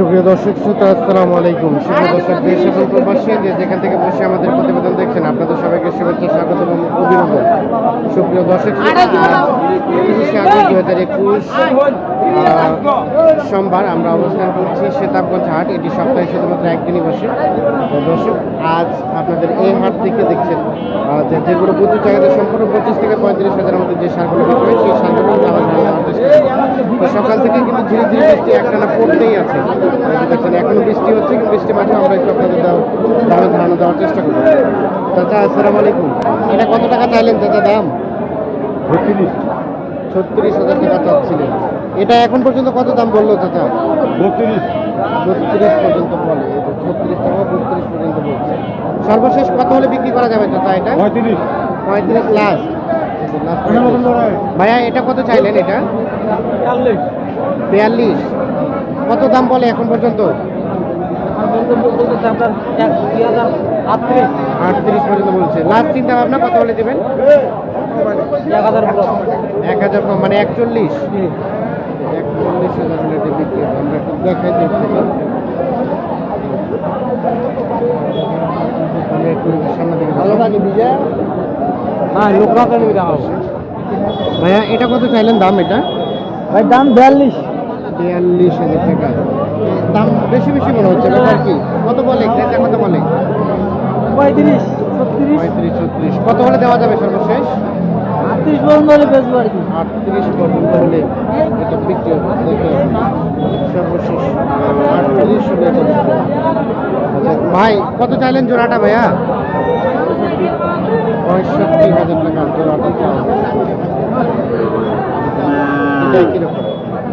সুপ্রিয় দর্শক শ্রোতা আসসালামু আলাইকুম। সুপ্রিয় দর্শক দেশ এবং প্রবাসী যে যেখান থেকে বসে আমাদের প্রতিবেদন দেখছেন আপনাদের সবাইকে শুভেচ্ছা স্বাগত এবং অভিনন্দন। সুপ্রিয় দর্শক তিরিশে আগস্ট দু হাজার একুশ সোমবার আমরা অবস্থান করছি সেতাবগঞ্জ হাট। এটি সপ্তাহে শুধুমাত্র একদিনই বসে। দর্শক আজ আপনাদের এই হাট থেকে দেখছেন যে যেগুলো প্রচুর চাহিদা সম্পূর্ণ পঁচিশ থেকে পঁয়ত্রিশ হাজারের মধ্যে যে সারগুলো বিক্রি হয় সেই সারগুলো সকাল থেকে কিন্তু ধীরে ধীরে বৃষ্টি একটানা পড়তেই আছে। দেখছেন এখনও বৃষ্টি হচ্ছে কিন্তু বৃষ্টির মাঝে আমরা একটু আপনাদের দাও দামে ধারণা দেওয়ার চেষ্টা করব। চাচা আসসালামু আলাইকুম। এটা কত টাকা চাইলেন চাচা দাম? বত্রিশ ছত্রিশ হাজার টাকা চাচ্ছিলেন। এটা এখন পর্যন্ত কত দাম বলল চাচা? বত্রিশ। বত্রিশ পর্যন্ত বলে ছত্রিশ টাকা বত্রিশ পর্যন্ত বলছে। সর্বশেষ কত হলে বিক্রি করা যাবে চাচা এটা? পঁয়ত্রিশ। পঁয়ত্রিশ লাস্ট ভাইয়া এটা কত চাইলেন এটা? বিয়াল্লিশ। কত দাম বলে এখন পর্যন্ত? আটত্রিশ। পর্যন্ত বলছে। লাস্ট চিন্তা ভাবনা কত হলে দেবেন? এক হাজার কম, মানে একচল্লিশ? একচল্লিশ হাজার বিক্রি আমরা একটু দেখাই দেখতে। হ্যাঁ ভাইয়া এটা কত চাইলেন দাম এটা? ভাই দাম বিয়াল্লিশ। বিয়াল্লিশ হাজার টাকা। দাম বেশি বেশি মনে হচ্ছে ব্যাপার কি? কত বলে? ক্রেতা কত বলে। পঁয়ত্রিশ ছত্রিশ। পঁয়ত্রিশ ছত্রিশ। কত হলে দেওয়া যাবে সর্বশেষ? আটত্রিশ পর্যন্ত হলে বেচবো আর কি। আটত্রিশ পর্যন্ত হলে এটা বিক্রি সর্বশেষ আটত্রিশ হলে এটা বিক্রি হবে। ভাই কত চাইলেন জোড়াটা ভাইয়া? পঁয়ষট্টি হাজার টাকা জোড়াটা চাওয়া।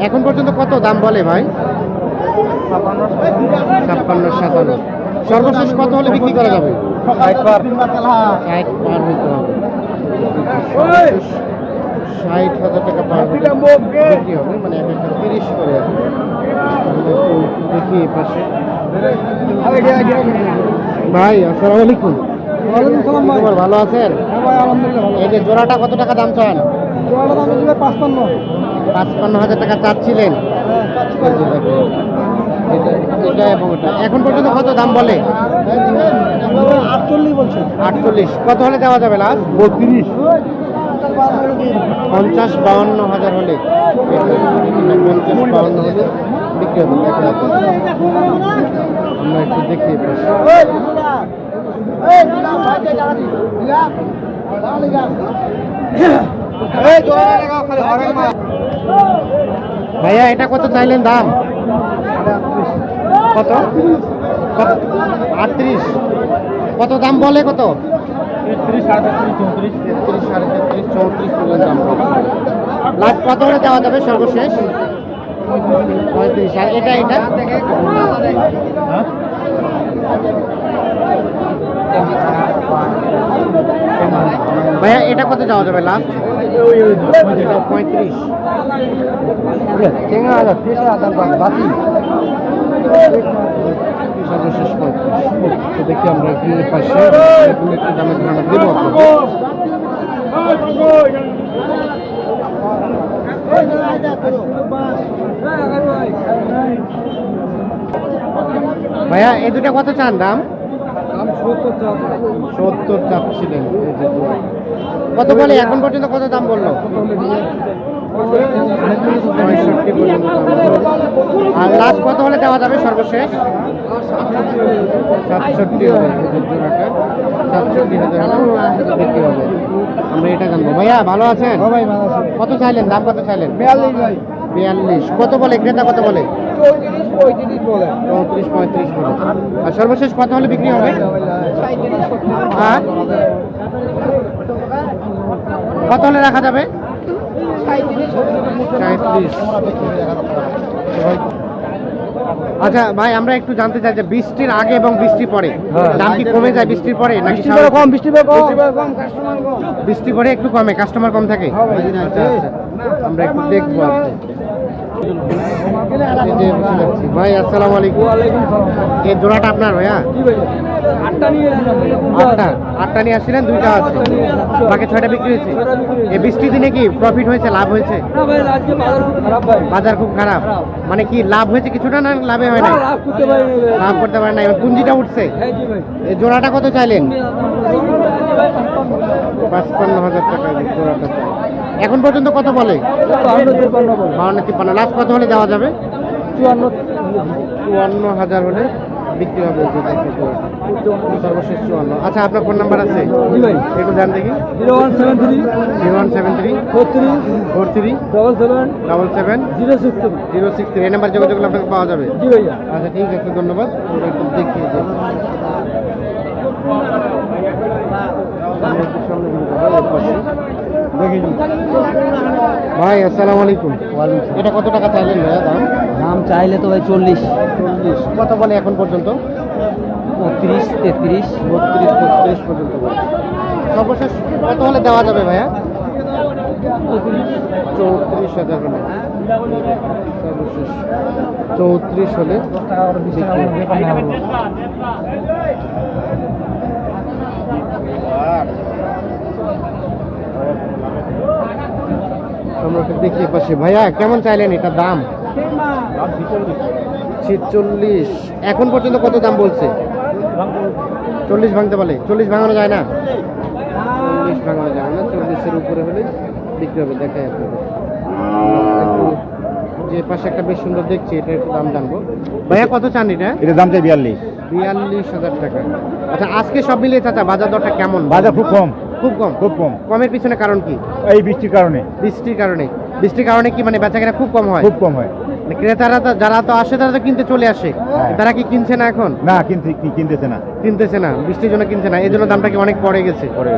এখন পর্যন্ত কত দাম বলে ভাই? ছাপ্পান্ন সাতান্ন। সর্বশেষ কত হলে বিক্রি করা যাবে? ষাট পার হইতে হবে। ষাট হাজার টাকা পার বিক্রি হবে মানে এক একটা তিরিশ করে দেখি পাশে। ভাই আসসালামু আলাইকুম। ভালো আছেন? হ্যাঁ এই যে জোড়াটা কত টাকা দাম চান? জোয়ালা দাম পাঁচপান্ন। পাঁচপান্ন হাজার টাকা চাচ্ছিলেন। এটা- এবং এটা। এখন পর্যন্ত কত দাম বলে? আটচল্লিশ বলছে। আটচল্লিশ। কত হলে দেওয়া যাবে লাস্ট? বত্রিশ। পঞ্চাশ বাউন্ন হাজার হলে। পঞ্চাশ বাউন্ন হলে বিক্রি হবে। আমরা একটু দেখি। ভাইয়া, এটা কত চাইলেন দাম? কত? আটত্রিশ। কত দাম বলে কত? লাস্ট কত হলে দেওয়া যাবে সর্বশেষ। পঁয়ত্রিশ। এটা এটা? ভাইয়া এটা কত যাওয়া যাবে লাস্ট পঁয়ত্রিশ। দেখি আমরা পাশে দামের ধারণা দেবো। ভাইয়া এই দুটা কত চান দাম? সত্তর চাচ্ছিলেন। কত বলে? এখন পর্যন্ত কত দাম বলল? পঁয়ষট্টি পর্যন্ত আর লাস্ট কত হলে দেওয়া যাবে সর্বশেষ? সাতষট্টি সাতষট্টি হাজার বিক্রি হবে। আমরা এটা জানব। ভাইয়া ভালো আছেন? আছে। কত চাইলেন? দাম কত চাইলেন? বিয়াল্লিশ ভাই। বিয়াল্লিশ। কত বলে? ক্রেতা কত বলে? পঁয়ত্রিশ বলে। চৌত্রিশ পঁয়ত্রিশ বলে। আর সর্বশেষ কত হলে বিক্রি হবে? আর? কত হলে রাখা যাবে? আচ্ছা ভাই আমরা একটু জানতে চাই যে বৃষ্টির আগে এবং বৃষ্টির পরে হ্যাঁ। দাম কি কমে যায় বৃষ্টির পরে নাকি কম বৃষ্টি কম। কম বৃষ্টি পরে একটু কমে কাস্টমার কম থাকে? হ্যাঁ। আচ্ছা আচ্ছা। আমরা একটু দেখব ভাই আসসালামু আলাইকুম। এই জোড়াটা আপনার ভাইয়া? আটটা নিয়ে আটটা? আটটা নিয়ে আসছিলেন দুইটা আছে। বাকি ছয়টা বিক্রি হয়েছে? এই বৃষ্টি দিনে কি প্রফিট হয়েছে লাভ হয়েছে? বাজার খুব খারাপ। মানে কি লাভ হয়েছে কিছুটা না লাভে হয় না লাভ করতে পারি না এবার পুঞ্জিটা উঠছে। হ্যাঁ এই জোড়াটা কত চাইলেন? পাঁচপান্ন। হাজার টাকা জোড়াটা চাই। এখন পর্যন্ত কত বলে? বাউন্ন তিপ্পান্ন লাস্ট কত হলে দেওয়া যাবে? চুয়ান্ন। চুয়ান্ন হাজার হলে বিক্রি হবে। সর্বশেষ চুয়ান্ন। আচ্ছা আপনার ফোন নাম্বার আছে? একটু জান দেখি zero one seven three. Zero one seven three. Four three. Four three. Double seven. Double seven. Zero six three. Zero six three. এই নাম্বার যোগাযোগ আপনাকে পাওয়া যাবে। আচ্ছা ঠিক আছে ধন্যবাদ। একটু দেখিয়ে সামনে ভাই আসসালামু আলাইকুম। এটা কত টাকা চাইলেন ভাইয়া দাম? দাম চাইলে তো ভাই চল্লিশ। চল্লিশ। কত বলে এখন পর্যন্ত? বত্রিশ তেত্রিশ। বত্রিশ তেত্রিশ পর্যন্ত সর্বশেষ কত হলে দেওয়া যাবে ভাইয়া? চৌত্রিশ হাজার হলে। সর্বশেষ চৌত্রিশ হলে আমরা একটু দেখি পাশে ভাইয়া কেমন চাইলেন এটা দাম? ছিচল্লিশ। এখন পর্যন্ত কত দাম বলছে? চল্লিশ ভাঙতে বলে চল্লিশ ভাঙানো যায় না? চল্লিশ ভাঙানো যায় না। চল্লিশের উপরে হলে বিক্রি হবে। দেখাই আপনাদের। যে পাশে একটা বেশ সুন্দর দেখছি এটা একটু দাম জানব। ভাইয়া কত চান এটা? এটা দাম চাই বিয়াল্লিশ। বিয়াল্লিশ হাজার টাকা। আচ্ছা আজকে সব মিলিয়ে চাচা বাজার দরটা কেমন? বাজার খুব কম। খুব কম? খুব কম। কমের পিছনে কারণ কি? এই বৃষ্টির কারণে। বৃষ্টির কারণে। বৃষ্টির কারণে কি মানে বেচাকেনা খুব কম হয়? খুব কম হয়। মানে ক্রেতারা তো যারা তো আসে তারা তো কিনতে চলে আসে। হ্যাঁ। তারা কি কিনছে না এখন? না কিনতে কি কিনতেছে না। কিনতেছে না। বৃষ্টির জন্য কিনছে না। এই জন্য দামটা কি অনেক পড়ে গেছে? পরে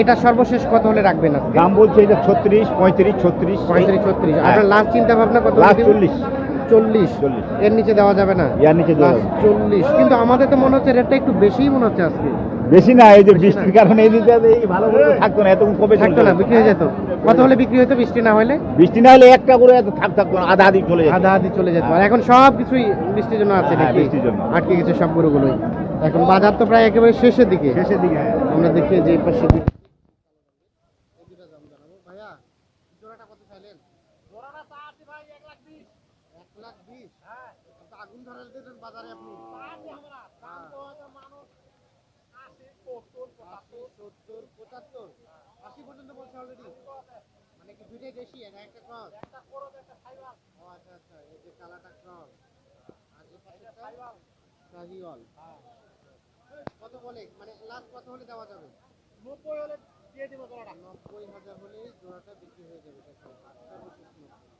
এটা সর্বশেষ কত হলে রাখবেন আজকে? দাম বলছে এটা ছত্রিশ পঁয়ত্রিশ ছত্রিশ। পঁয়ত্রিশ ছত্রিশ। হ্যাঁ। আপনার লাস্ট চিন্তা ভাবনা কত লাস্ট চল্লিশ। চল্লিশ। চল্লিশ। এর নিচে দেওয়া যাবে না? ইয়ার নিচে চল্লিশ। কিন্তু আমাদের তো মনে হচ্ছে রেটটা একটু বেশিই মনে হচ্ছে আজকে। বেশি না এই যে বৃষ্টির কারণে এই দিকে এই ভালো করে থাকতো না এতক্ষণ কবে থাকতো না বিক্রি হয়ে যেত। কত হলে বিক্রি হতো বৃষ্টি না হলে? বৃষ্টি না হলে একটা করে এত থাক থাকতো না আধা আধি চলে যেত। আধা আধি চলে যেত। আর এখন সব কিছুই বৃষ্টির জন্য আছে হ্যাঁ, নাকি? বৃষ্টির জন্য। আটকে গেছে সব গরুগুলোই। এখন বাজার তো প্রায় একেবারে শেষের দিকে। শেষের দিকে হ্যাঁ। আমরা দেখি যে এই পাশে দিক- ভাইয়া জোড়াটা কত চাইলেন এক লাখ বিশ। তো আগুন ধরাল বাজারে আপনি। সত্তর, পঁচাত্তর, আশি পর্যন্ত বলছে already? মানে কি দুইটাই দেশি না একটা ক্রস ও আচ্ছা আচ্ছা। এই যে কালাটা ক্রস আর এই পাশেরটা? শাহিওয়াল কত বলে? মানে লাস্ট কত হলে দেওয়া যাবে? নব্বই হলে দিয়ে দিব জোড়াটা। নব্বই হাজার হলেই জোড়াটা বিক্রি হয়ে যাবে সর্বশেষ।